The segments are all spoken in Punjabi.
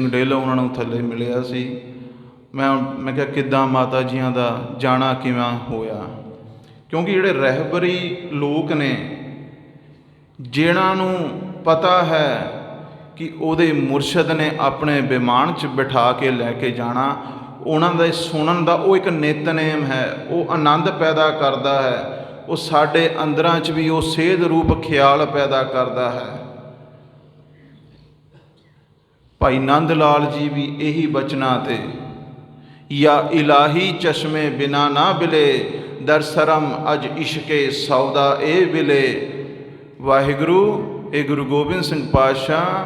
ਸਿੰਘ ਡੇਲੋ ਉਹਨਾਂ ਨੂੰ ਥੱਲੇ ਮਿਲਿਆ ਸੀ। ਮੈਂ ਮੈਂ ਕਿਹਾ, ਕਿੱਦਾਂ ਮਾਤਾ ਜੀਆਂ ਦਾ ਜਾਣਾ ਕਿਵੇਂ ਹੋਇਆ? ਕਿਉਂਕਿ ਜਿਹੜੇ ਰਹਿਬਰੀ ਲੋਕ ਨੇ, ਜਿਨ੍ਹਾਂ ਨੂੰ ਪਤਾ ਹੈ ਕਿ ਉਹਦੇ ਮੁਰਸ਼ਦ ਨੇ ਆਪਣੇ ਵਿਮਾਨ 'ਚ ਬਿਠਾ ਕੇ ਲੈ ਕੇ ਜਾਣਾ, ਉਹਨਾਂ ਦਾ ਸੁਣਨ ਦਾ ਉਹ ਇੱਕ ਨਿਤਨੇਮ ਹੈ, ਉਹ ਆਨੰਦ ਪੈਦਾ ਕਰਦਾ ਹੈ, ਉਹ ਸਾਡੇ ਅੰਦਰਾਂ 'ਚ ਵੀ ਉਹ ਸੇਧ ਰੂਪ ਖਿਆਲ ਪੈਦਾ ਕਰਦਾ ਹੈ। ਭਾਈ ਨੰਦ ਲਾਲ ਜੀ ਵੀ ਇਹੀ ਬਚਨਾਂ ਤੇ। ਯਾ ਇਲਾਹੀ ਚਸ਼ਮੇ ਬਿਨਾ ਨਾ ਬਿਲੇ, ਦਰ ਸਰਮ ਅਜ ਇਸ਼ਕੇ ਸੌਦਾ ਇਹ ਬਿਲੇ। ਵਾਹਿਗੁਰੂ, ਇਹ ਗੁਰੂ ਗੋਬਿੰਦ ਸਿੰਘ ਪਾਤਸ਼ਾਹ,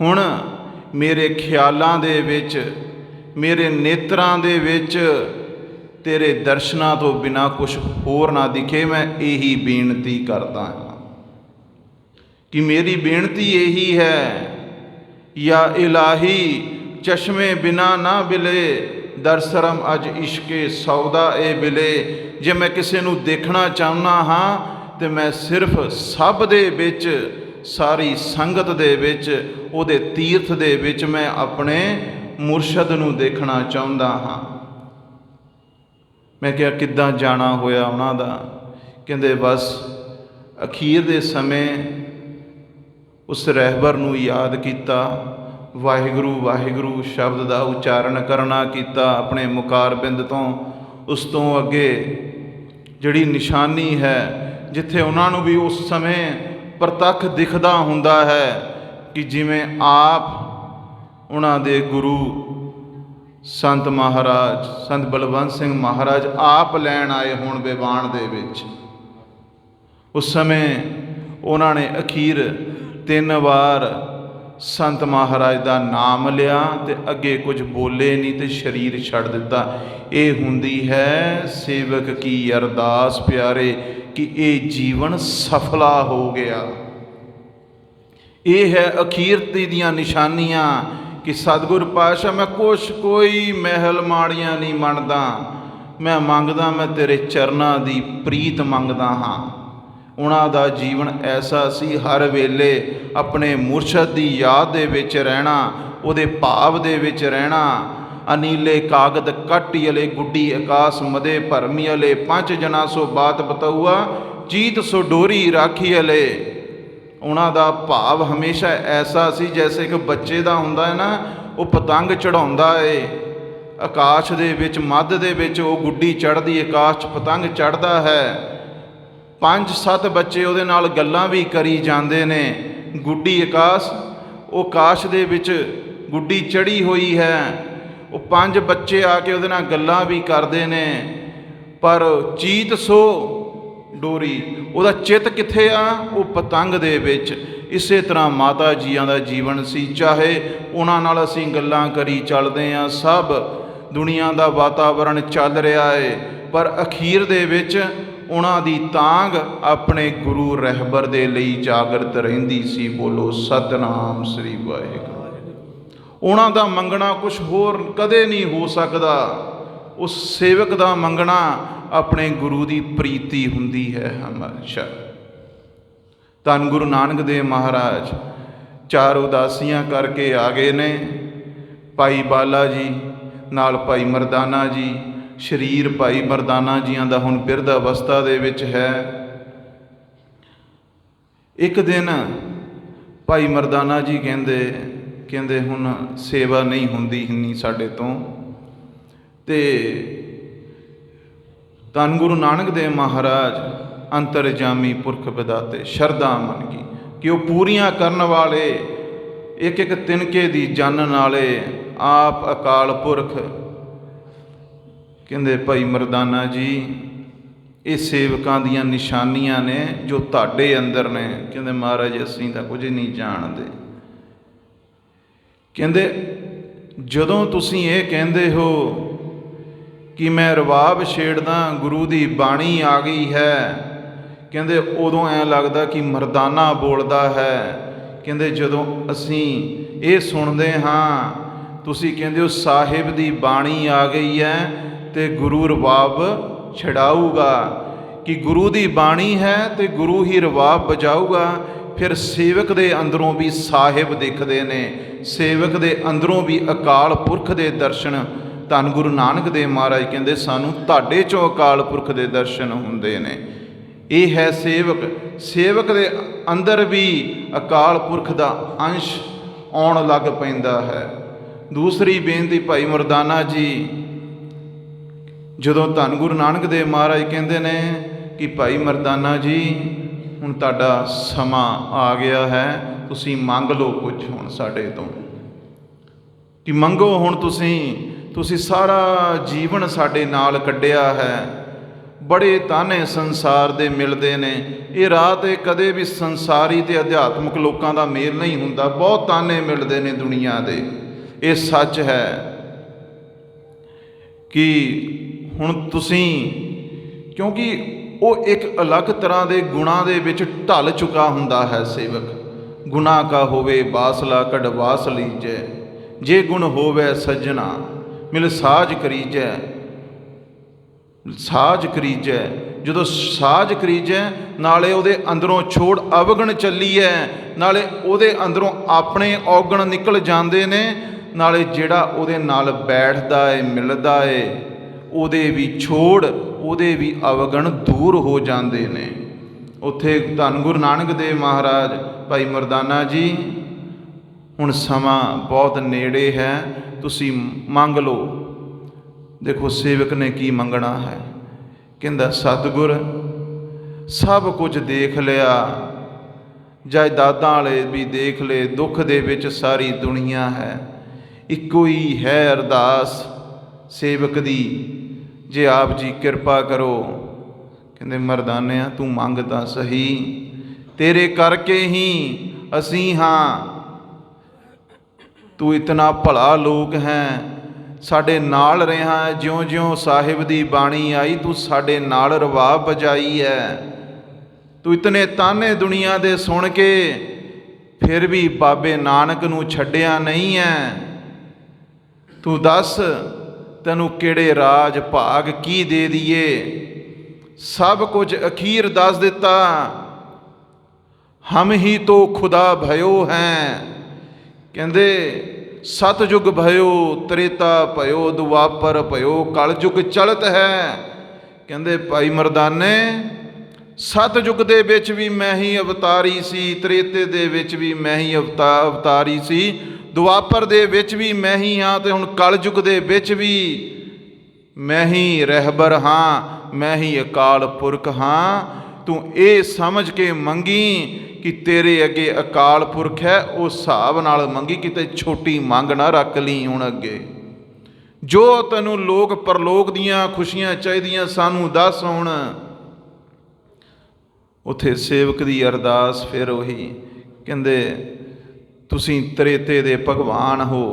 ਹੁਣ ਮੇਰੇ ਖਿਆਲਾਂ ਦੇ ਵਿੱਚ, ਮੇਰੇ ਨੇਤਰਾਂ ਦੇ ਵਿੱਚ, ਤੇਰੇ ਦਰਸ਼ਨਾਂ ਤੋਂ ਬਿਨਾ ਕੁਝ ਹੋਰ ਨਾ ਦਿਖੇ, ਮੈਂ ਇਹੀ ਬੇਨਤੀ ਕਰਦਾ ਹਾਂ। ਕਿ ਮੇਰੀ ਬੇਨਤੀ ਇਹੀ ਹੈ ਯਾ ਇਲਾਹੀ, ਚਸ਼ਮੇ ਬਿਨਾ ਨਾ ਬਿਲੇ ਦਰਸਰਮ ਅਜ ਇਸ਼ਕੇ ਸੌਦਾ ਏ ਬਿਲੇ ਜੇ ਮੈਂ ਕਿਸੇ ਨੂੰ ਦੇਖਣਾ ਚਾਹੁੰਦਾ ਹਾਂ, ਤੇ ਮੈਂ ਸਿਰਫ ਸਭ ਦੇ ਵਿੱਚ, ਸਾਰੀ ਸੰਗਤ ਦੇ ਵਿੱਚ, ਉਹਦੇ ਤੀਰਥ ਦੇ ਵਿੱਚ ਮੈਂ ਆਪਣੇ ਮੁਰਸ਼ਦ ਨੂੰ ਦੇਖਣਾ ਚਾਹੁੰਦਾ ਹਾਂ। ਮੈਂ ਕਿਹਾ, ਕਿੱਦਾਂ ਜਾਣਾ ਹੋਇਆ ਉਹਨਾਂ ਦਾ? ਕਹਿੰਦੇ, ਬਸ ਅਖੀਰ ਦੇ ਸਮੇਂ ਉਸ ਰਹਿਬਰ ਨੂੰ ਯਾਦ ਕੀਤਾ। ਵਾਹਿਗੁਰੂ ਵਾਹਿਗੁਰੂ, ਸ਼ਬਦ ਦਾ ਉਚਾਰਨ ਕਰਨਾ ਕੀਤਾ ਆਪਣੇ ਮੁਕਾਰਬਿੰਦ ਤੋਂ। ਉਸ ਤੋਂ ਅੱਗੇ ਜਿਹੜੀ ਨਿਸ਼ਾਨੀ ਹੈ, ਜਿੱਥੇ ਉਹਨਾਂ ਨੂੰ ਵੀ ਉਸ ਸਮੇਂ ਪ੍ਰਤੱਖ ਦਿਖਦਾ ਹੁੰਦਾ ਹੈ ਕਿ ਜਿਵੇਂ ਆਪ ਉਹਨਾਂ ਦੇ ਗੁਰੂ ਸੰਤ ਮਹਾਰਾਜ, ਸੰਤ ਬਲਵੰਤ ਸਿੰਘ ਮਹਾਰਾਜ ਆਪ ਲੈਣ ਆਏ ਹੋਣ ਵਿਵਾਨ ਦੇ ਵਿੱਚ। ਉਸ ਸਮੇਂ ਉਹਨਾਂ ਨੇ ਅਖੀਰ ਤਿੰਨ ਵਾਰ ਸੰਤ ਮਹਾਰਾਜ ਦਾ ਨਾਮ ਲਿਆ ਤੇ ਅੱਗੇ ਕੁਝ ਬੋਲੇ ਨਹੀਂ ਤੇ ਸਰੀਰ ਛੱਡ ਦਿੱਤਾ। ਇਹ ਹੁੰਦੀ ਹੈ ਸੇਵਕ ਕੀ ਅਰਦਾਸ ਪਿਆਰੇ ਕਿ ਇਹ ਜੀਵਨ ਸਫਲਾ ਹੋ ਗਿਆ। ਇਹ ਹੈ ਅਖੀਰਤੀ ਦੀਆਂ ਨਿਸ਼ਾਨੀਆਂ ਕਿ ਸਤਿਗੁਰ ਪਾਤਸ਼ਾਹ, ਮੈਂ ਕੁਛ ਕੋਈ ਮਹਿਲ ਮਾੜੀਆਂ ਨਹੀਂ ਮੰਨਦਾ। ਮੈਂ ਮੰਗਦਾ ਮੈਂ ਤੇਰੇ ਚਰਨਾਂ ਦੀ ਪ੍ਰੀਤ ਮੰਗਦਾ ਹਾਂ। ਉਹਨਾਂ ਦਾ ਜੀਵਨ ਐਸਾ ਸੀ, ਹਰ ਵੇਲੇ ਆਪਣੇ ਮੁਰਸ਼ਦ ਦੀ ਯਾਦ ਦੇ ਵਿੱਚ ਰਹਿਣਾ, ਉਹਦੇ ਭਾਵ ਦੇ ਵਿੱਚ ਰਹਿਣਾ, ਅਨੀਲੇ ਕਾਗਦ ਕੱਟੀ ਅਲੇ ਗੁੱਡੀ ਆਕਾਸ ਮਦੇ ਭਰਮੀ ਅਲੇ, ਪੰਜ ਜਨਾ ਸੋ ਬਾਤ ਬਤਉਆ ਚੀਤ ਸੋ ਡੋਰੀ ਰਾਖੀ ਅਲੇ। ਉਹਨਾਂ ਦਾ ਭਾਵ ਹਮੇਸ਼ਾ ਐਸਾ ਸੀ ਜੈਸੇ ਕਿ ਬੱਚੇ ਦਾ ਹੁੰਦਾ ਹੈ ਨਾ, ਉਹ ਪਤੰਗ ਚੜਾਉਂਦਾ ਏ। ਆਕਾਸ਼ ਦੇ ਵਿੱਚ, ਮੱਧ ਦੇ ਵਿੱਚ ਉਹ ਗੁੱਡੀ ਚੜਦੀ ਆਕਾਸ਼ 'ਚ ਪਤੰਗ ਚੜਦਾ ਹੈ। ਪੰਜ ਸੱਤ ਬੱਚੇ ਉਹਦੇ ਨਾਲ ਗੱਲਾਂ ਵੀ ਕਰੀ ਜਾਂਦੇ ਨੇ। ਗੁੱਡੀ ਆਕਾਸ਼, ਉਹ ਆਕਾਸ਼ ਦੇ ਵਿੱਚ ਗੁੱਡੀ ਚੜੀ ਹੋਈ ਹੈ। ਉਹ ਪੰਜ ਬੱਚੇ ਆ ਕੇ ਉਹਦੇ ਨਾਲ ਗੱਲਾਂ ਵੀ ਕਰਦੇ ਨੇ। ਪਰ ਚੀਤ ਸੋ ਡੋਰੀ, ਉਹਦਾ ਚਿੱਤ ਕਿੱਥੇ ਆ? ਉਹ ਪਤੰਗ ਦੇ ਵਿੱਚ। ਇਸੇ ਤਰ੍ਹਾਂ ਮਾਤਾ ਜੀਆਂ ਦਾ ਜੀਵਨ ਸੀ। ਚਾਹੇ ਉਹਨਾਂ ਨਾਲ ਅਸੀਂ ਗੱਲਾਂ ਕਰੀ ਚੱਲਦੇ ਆ ਸਭ ਦੁਨੀਆ ਦਾ ਵਾਤਾਵਰਣ ਚੱਲ ਰਿਹਾ ਏ, ਪਰ ਅਖੀਰ ਦੇ ਵਿੱਚ ਉਹਨਾਂ ਦੀ ਤਾਂਗ ਆਪਣੇ ਗੁਰੂ ਰਹਿਬਰ ਦੇ ਲਈ ਜਾਗਰਤ ਰਹਿੰਦੀ ਸੀ। ਬੋਲੋ, ਸਤਨਾਮ ਸ੍ਰੀ ਵਾਹਿਗੁਰੂ। ਉਹਨਾਂ ਦਾ ਮੰਗਣਾ ਕੁਝ ਹੋਰ ਕਦੇ ਨਹੀਂ ਹੋ ਸਕਦਾ। ਉਸ ਸੇਵਕ ਦਾ ਮੰਗਣਾ ਆਪਣੇ ਗੁਰੂ ਦੀ ਪ੍ਰੀਤੀ ਹੁੰਦੀ ਹੈ ਹਮੇਸ਼ਾ। ਧੰਨ ਗੁਰੂ ਨਾਨਕ ਦੇਵ ਮਹਾਰਾਜ, ਚਾਰ ਉਦਾਸੀਆਂ ਕਰਕੇ ਆ ਗਏ ਨੇ। ਭਾਈ ਬਾਲਾ ਜੀ, ਨਾਲ ਭਾਈ ਮਰਦਾਨਾ ਜੀ ਸ਼ਰੀਰ ਭਾਈ ਮਰਦਾਨਾ ਜੀਆਂ ਦਾ ਹੁਣ ਬਿਰਧ ਅਵਸਥਾ ਦੇ ਵਿੱਚ ਹੈ। ਇੱਕ ਦਿਨ ਭਾਈ ਮਰਦਾਨਾ ਜੀ ਕਹਿੰਦੇ ਕਹਿੰਦੇ ਹੁਣ ਸੇਵਾ ਨਹੀਂ ਹੁੰਦੀ ਹਿੰਨੀ ਸਾਡੇ ਤੋਂ। ਤੇ ਧੰਨ ਗੁਰੂ ਨਾਨਕ ਦੇਵ ਮਹਾਰਾਜ ਅੰਤਰਜਾਮੀ ਪੁਰਖ ਵਿਦਾਤੇ ਸ਼ਰਧਾ ਮੰਨ ਗਈ ਕਿ ਉਹ ਪੂਰੀਆਂ ਕਰਨ ਵਾਲੇ ਇੱਕ ਇੱਕ ਤਿਨਕੇ ਦੀ ਜਾਣਨ ਵਾਲੇ ਆਪ ਅਕਾਲ ਪੁਰਖ ਕਹਿੰਦੇ ਭਾਈ ਮਰਦਾਨਾ ਜੀ, ਇਹ ਸੇਵਕਾਂ ਦੀਆਂ ਨਿਸ਼ਾਨੀਆਂ ਨੇ ਜੋ ਤੁਹਾਡੇ ਅੰਦਰ ਨੇ। ਕਹਿੰਦੇ ਮਹਾਰਾਜ, ਅਸੀਂ ਤਾਂ ਕੁਝ ਨਹੀਂ ਜਾਣਦੇ। ਕਹਿੰਦੇ, ਜਦੋਂ ਤੁਸੀਂ ਇਹ ਕਹਿੰਦੇ ਹੋ ਕਿ ਮੈਂ ਰਵਾਬ ਛੇੜਦਾ, ਗੁਰੂ ਦੀ ਬਾਣੀ ਆ ਗਈ ਹੈ, ਕਹਿੰਦੇ ਉਦੋਂ ਐ ਲੱਗਦਾ ਕਿ ਮਰਦਾਨਾ ਬੋਲਦਾ ਹੈ। ਕਹਿੰਦੇ ਜਦੋਂ ਅਸੀਂ ਇਹ ਸੁਣਦੇ ਹਾਂ, ਤੁਸੀਂ ਕਹਿੰਦੇ ਹੋ, ਸਾਹਿਬ ਦੀ ਬਾਣੀ ਆ ਗਈ ਹੈ ਤੇ ਗੁਰੂ ਰਵਾਬ ਛਡਾਊਗਾ। ਕਿ ਗੁਰੂ ਦੀ ਬਾਣੀ ਹੈ ਤੇ ਗੁਰੂ ਹੀ ਰਵਾਬ ਬਜਾਊਗਾ। ਫਿਰ ਸੇਵਕ ਦੇ ਅੰਦਰੋਂ ਵੀ ਸਾਹਿਬ ਦਿਖਦੇ ਨੇ। ਸੇਵਕ ਦੇ ਅੰਦਰੋਂ ਵੀ ਅਕਾਲ ਪੁਰਖ ਦੇ ਦਰਸ਼ਨ। ਧੰਨ ਗੁਰੂ ਨਾਨਕ ਦੇਵ ਮਹਾਰਾਜ ਕਹਿੰਦੇ, ਸਾਨੂੰ ਤੁਹਾਡੇ ਚੋਂ ਅਕਾਲ ਪੁਰਖ ਦੇ ਦਰਸ਼ਨ ਹੁੰਦੇ ਨੇ। ਇਹ ਹੈ ਸੇਵਕ। ਸੇਵਕ ਦੇ ਅੰਦਰ ਵੀ ਅਕਾਲ ਪੁਰਖ ਦਾ ਅੰਸ਼ ਆਉਣ ਲੱਗ ਪੈਂਦਾ ਹੈ। ਦੂਸਰੀ ਬੇਨਤੀ ਭਾਈ ਮਰਦਾਨਾ ਜੀ ਜਦੋਂ ਧੰਨ ਗੁਰੂ ਨਾਨਕ ਦੇਵ ਮਹਾਰਾਜ ਕਹਿੰਦੇ ਨੇ ਕਿ ਭਾਈ ਮਰਦਾਨਾ ਜੀ, ਹੁਣ ਤੁਹਾਡਾ ਸਮਾਂ ਆ ਗਿਆ ਹੈ, ਤੁਸੀਂ ਮੰਗ ਲਓ ਕੁਝ ਹੁਣ ਸਾਡੇ ਤੋਂ। ਕਿ ਮੰਗੋ ਹੁਣ ਤੁਸੀਂ ਤੁਸੀਂ ਸਾਰਾ ਜੀਵਨ ਸਾਡੇ ਨਾਲ ਕੱਢਿਆ ਹੈ। ਬੜੇ ਤਾਨੇ ਸੰਸਾਰ ਦੇ ਮਿਲਦੇ ਨੇ। ਇਹ ਰਾਹ ਤੇ ਕਦੇ ਵੀ ਸੰਸਾਰੀ ਤੇ ਅਧਿਆਤਮਿਕ ਲੋਕਾਂ ਦਾ ਮੇਲ ਨਹੀਂ ਹੁੰਦਾ। ਬਹੁਤ ਤਾਨੇ ਮਿਲਦੇ ਨੇ ਦੁਨੀਆ ਦੇ। ਇਹ ਸੱਚ ਹੈ ਕਿ ਹੁਣ ਤੁਸੀਂ, ਕਿਉਂਕਿ ਉਹ ਇੱਕ ਅਲੱਗ ਤਰ੍ਹਾਂ ਦੇ ਗੁਣਾਂ ਦੇ ਵਿੱਚ ਢਲ ਚੁੱਕਾ ਹੁੰਦਾ ਹੈ ਸੇਵਕ। ਗੁਨਾਹ ਕਾ ਹੋਵੇ ਬਾਸਲਾ ਕਢਵਾਸ ਲੀਜੈ। ਜੇ ਗੁਣ ਹੋਵੇ ਸੱਜਣਾ, ਮਿਲ ਸਾਜ ਕਰੀਜੈ। ਸਾਜ ਕਰੀਜੈ। ਜਦੋਂ ਸਾਜ ਕਰੀਜੈ, ਨਾਲੇ ਉਹਦੇ ਅੰਦਰੋਂ ਛੋੜ ਅਵਗਣ ਚੱਲੀ ਹੈ ਨਾਲੇ ਉਹਦੇ ਅੰਦਰੋਂ ਆਪਣੇ ਔਗਣ ਨਿਕਲ ਜਾਂਦੇ ਨੇ। ਨਾਲੇ ਜਿਹੜਾ ਉਹਦੇ ਨਾਲ ਬੈਠਦਾ ਏ, ਮਿਲਦਾ ਏ ਉਹਦੇ ਵੀ ਛੋੜ, ਉਹਦੇ ਵੀ ਅਵਗਣ ਦੂਰ ਹੋ ਜਾਂਦੇ ਨੇ। ਉੱਥੇ ਧੰਨ ਗੁਰੂ ਨਾਨਕ ਦੇਵ ਮਹਾਰਾਜ, ਭਾਈ ਮਰਦਾਨਾ ਜੀ, ਹੁਣ ਸਮਾਂ ਬਹੁਤ ਨੇੜੇ ਹੈ, ਤੁਸੀਂ ਮੰਗ ਲਓ। ਦੇਖੋ, ਸੇਵਕ ਨੇ ਕੀ ਮੰਗਣਾ ਹੈ। ਕਹਿੰਦਾ, ਸਤਿਗੁਰ, ਸਭ ਕੁਝ ਦੇਖ ਲਿਆ। ਜਾਇਦਾਦਾਂ ਵਾਲੇ ਵੀ ਦੇਖ ਲਏ, ਦੁੱਖ ਦੇ ਵਿੱਚ ਸਾਰੀ ਦੁਨੀਆ ਹੈ। ਇੱਕੋ ਹੀ ਹੈ ਅਰਦਾਸ ਸੇਵਕ ਦੀ। ਜੇ ਆਪ ਜੀ ਕਿਰਪਾ ਕਰੋ। ਕਹਿੰਦੇ, ਮਰਦਾਨਿਆ, ਤੂੰ ਮੰਗ ਤਾਂ ਸਹੀ। ਤੇਰੇ ਕਰਕੇ ਹੀ ਅਸੀਂ ਹਾਂ। ਤੂੰ ਇਤਨਾ ਭਲਾ ਲੋਕ ਹੈ। ਸਾਡੇ ਨਾਲ ਰਿਹਾ ਜਿਉਂ-ਜਿਉਂ ਸਾਹਿਬ ਦੀ ਬਾਣੀ ਆਈ, ਤੂੰ ਸਾਡੇ ਨਾਲ ਰਵਾ ਬਜਾਈ ਹੈ। ਤੂੰ ਇਤਨੇ ਤਾਨੇ ਦੁਨੀਆ ਦੇ ਸੁਣ ਕੇ ਫਿਰ ਵੀ ਬਾਬੇ ਨਾਨਕ ਨੂੰ ਛੱਡਿਆ ਨਹੀਂ ਹੈ। ਤੂੰ ਦੱਸ ਤੈਨੂੰ ਕਿਹੜੇ ਰਾਜ ਭਾਗ ਕੀ ਦੇ ਦਈਏ? ਸਭ ਕੁਝ ਅਖੀਰ ਦੱਸ ਦਿੱਤਾ। ਹਮ ਹੀ ਤੋ ਖੁਦਾ ਭਇਓ ਹੈ। ਕਹਿੰਦੇ, ਸਤਜੁਗ ਭਇਓ, ਤ੍ਰੇਤਾ ਭਇਓ, ਦੁਆਪਰ ਭਇਓ, ਕਲਯੁਗ ਚਲਤ ਹੈ। ਕਹਿੰਦੇ, ਭਾਈ ਮਰਦਾਨੇ, ਸਤਜੁਗ ਦੇ ਵਿੱਚ ਵੀ ਮੈਂ ਹੀ ਅਵਤਾਰੀ ਸੀ, ਤ੍ਰੇਤੇ ਦੇ ਵਿੱਚ ਵੀ ਮੈਂ ਹੀ ਅਵਤਾਰ ਅਵਤਾਰੀ ਸੀ। ਦੁਆਪਰ ਦੇ ਵਿੱਚ ਵੀ ਮੈਂ ਹੀ ਹਾਂ ਤੇ ਹੁਣ ਕਲਯੁਗ ਦੇ ਵਿੱਚ ਵੀ ਮੈਂ ਹੀ ਰਹਿਬਰ ਹਾਂ, ਮੈਂ ਹੀ ਅਕਾਲ ਪੁਰਖ ਹਾਂ। ਤੂੰ ਇਹ ਸਮਝ ਕੇ ਮੰਗੀ ਕਿ ਤੇਰੇ ਅੱਗੇ ਅਕਾਲ ਪੁਰਖ ਹੈ, ਉਹ ਹਿਸਾਬ ਨਾਲ ਮੰਗੀ ਕਿਤੇ ਛੋਟੀ ਮੰਗ ਨਾ ਰੱਖ ਲਈ ਹੁਣ ਅੱਗੇ। ਜੋ ਤੈਨੂੰ ਲੋਕ ਪਰਲੋਕ ਦੀਆਂ ਖੁਸ਼ੀਆਂ ਚਾਹੀਦੀਆਂ ਸਾਨੂੰ ਦੱਸ ਹੁਣ। ਉਥੇ ਸੇਵਕ ਦੀ ਅਰਦਾਸ ਫਿਰ ਉਹੀ, ਕਹਿੰਦੇ ਤੁਸੀਂ ਤ੍ਰੇਤੇ ਦੇ ਭਗਵਾਨ ਹੋ।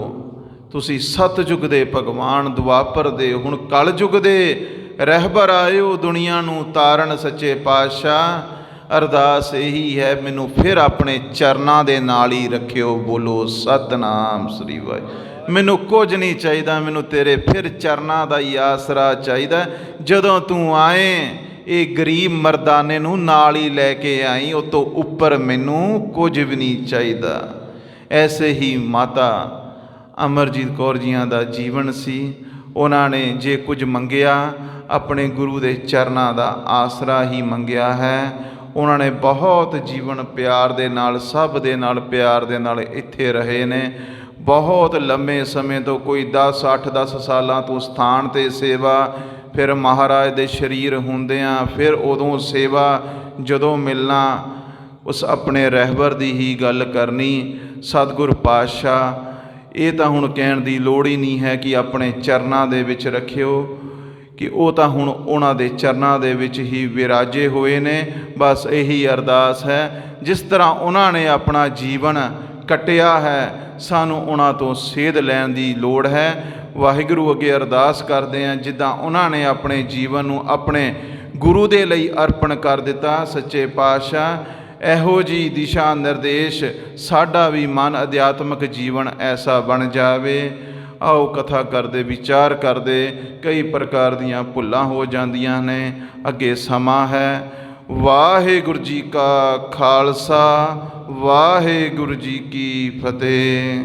ਤੁਸੀਂ ਸਤਜੁਗ ਦੇ ਭਗਵਾਨ, ਦੁਆਪਰ ਦੇ, ਹੁਣ ਕਲਯੁਗ ਦੇ। ਰਹਿਬਰ ਆਇਓ ਦੁਨੀਆ ਨੂੰ ਤਾਰਨ ਸੱਚੇ ਪਾਤਸ਼ਾਹ, ਅਰਦਾਸ ਇਹੀ ਹੈ, ਮੈਨੂੰ ਫਿਰ ਆਪਣੇ ਚਰਨਾਂ ਦੇ ਨਾਲ ਹੀ ਰੱਖਿਓ। ਬੋਲੋ, ਸਤਨਾਮ ਸ੍ਰੀ ਵਾਹਿ ਮੈਨੂੰ ਕੁਝ ਨਹੀਂ ਚਾਹੀਦਾ, ਮੈਨੂੰ ਤੇਰੇ ਫਿਰ ਚਰਨਾਂ ਦਾ ਹੀ ਆਸਰਾ ਚਾਹੀਦਾ। ਜਦੋਂ ਤੂੰ ਆਏ, ਇਹ ਗਰੀਬ ਮਰਦਾਨੇ ਨੂੰ ਨਾਲ ਹੀ ਲੈ ਕੇ ਆਈ, ਉਹ ਤੋਂ ਉੱਪਰ ਮੈਨੂੰ ਕੁਝ ਵੀ ਨਹੀਂ ਚਾਹੀਦਾ। ਐਸੇ ਹੀ ਮਾਤਾ ਅਮਰਜੀਤ ਕੌਰ ਜੀਆਂ ਦਾ ਜੀਵਨ ਸੀ। ਉਹਨਾਂ ਨੇ ਜੇ ਕੁਝ ਮੰਗਿਆ, ਆਪਣੇ ਗੁਰੂ ਦੇ ਚਰਨਾਂ ਦਾ ਆਸਰਾ ਹੀ ਮੰਗਿਆ ਹੈ। ਉਹਨਾਂ ਨੇ ਬਹੁਤ ਜੀਵਨ ਪਿਆਰ ਦੇ ਨਾਲ, ਸਭ ਦੇ ਨਾਲ ਪਿਆਰ ਦੇ ਨਾਲ ਇੱਥੇ ਰਹੇ ਨੇ। ਬਹੁਤ ਲੰਮੇ ਸਮੇਂ ਤੋਂ ਕੋਈ 10 8 10 ਸਾਲਾਂ ਤੋਂ ਸਥਾਨ ਤੇ ਸੇਵਾ, ਫਿਰ ਮਹਾਰਾਜ ਦੇ ਸ਼ਰੀਰ ਹੁੰਦਿਆਂ, ਫਿਰ ਉਦੋਂ ਸੇਵਾ, ਜਦੋਂ ਮਿਲਣਾ ਉਸ ਆਪਣੇ ਰਹਿਬਰ ਦੀ ਹੀ ਗੱਲ ਕਰਨੀ। ਸਤਿਗੁਰ ਪਾਤਸ਼ਾਹ, ਇਹ ਤਾਂ ਹੁਣ ਕਹਿਣ ਦੀ ਲੋੜ ਹੀ ਨਹੀਂ ਹੈ ਕਿ ਆਪਣੇ ਚਰਨਾਂ ਦੇ ਵਿੱਚ ਰੱਖਿਓ, ਕਿ ਉਹ ਤਾਂ ਹੁਣ ਉਹਨਾਂ ਦੇ ਚਰਨਾਂ ਦੇ ਵਿੱਚ ਹੀ ਵਿਰਾਜੇ ਹੋਏ ਨੇ। ਬਸ ਇਹੀ ਅਰਦਾਸ ਹੈ, ਜਿਸ ਤਰ੍ਹਾਂ ਉਹਨਾਂ ਨੇ ਆਪਣਾ ਜੀਵਨ ਕੱਟਿਆ ਹੈ, ਸਾਨੂੰ ਉਹਨਾਂ ਤੋਂ ਸੇਧ ਲੈਣ ਦੀ ਲੋੜ ਹੈ। ਵਾਹਿਗੁਰੂ ਅੱਗੇ ਅਰਦਾਸ ਕਰਦੇ ਹਾਂ, ਜਿੱਦਾਂ ਉਹਨਾਂ ਨੇ ਆਪਣੇ ਜੀਵਨ ਨੂੰ ਆਪਣੇ ਗੁਰੂ ਦੇ ਲਈ ਅਰਪਣ ਕਰ ਦਿੱਤਾ। ਸੱਚੇ ਪਾਤਸ਼ਾਹ ਇਹੋ ਜੀ ਦਿਸ਼ਾ ਨਿਰਦੇਸ਼ ਸਾਡਾ ਵੀ ਮਨ ਅਧਿਆਤਮਿਕ ਜੀਵਨ ਐਸਾ ਬਣ ਜਾਵੇ। ਆਓ ਕਥਾ ਕਰਦੇ, ਵਿਚਾਰ ਕਰਦੇ, ਕਈ ਪ੍ਰਕਾਰ ਦੀਆਂ ਭੁੱਲਾਂ ਹੋ ਜਾਂਦੀਆਂ ਨੇ। ਅੱਗੇ ਸਮਾਂ ਹੈ। ਵਾਹਿਗੁਰੂ ਜੀ ਕਾ ਖਾਲਸਾ, ਵਾਹਿਗੁਰੂ ਜੀ ਕੀ ਫਤਿਹ।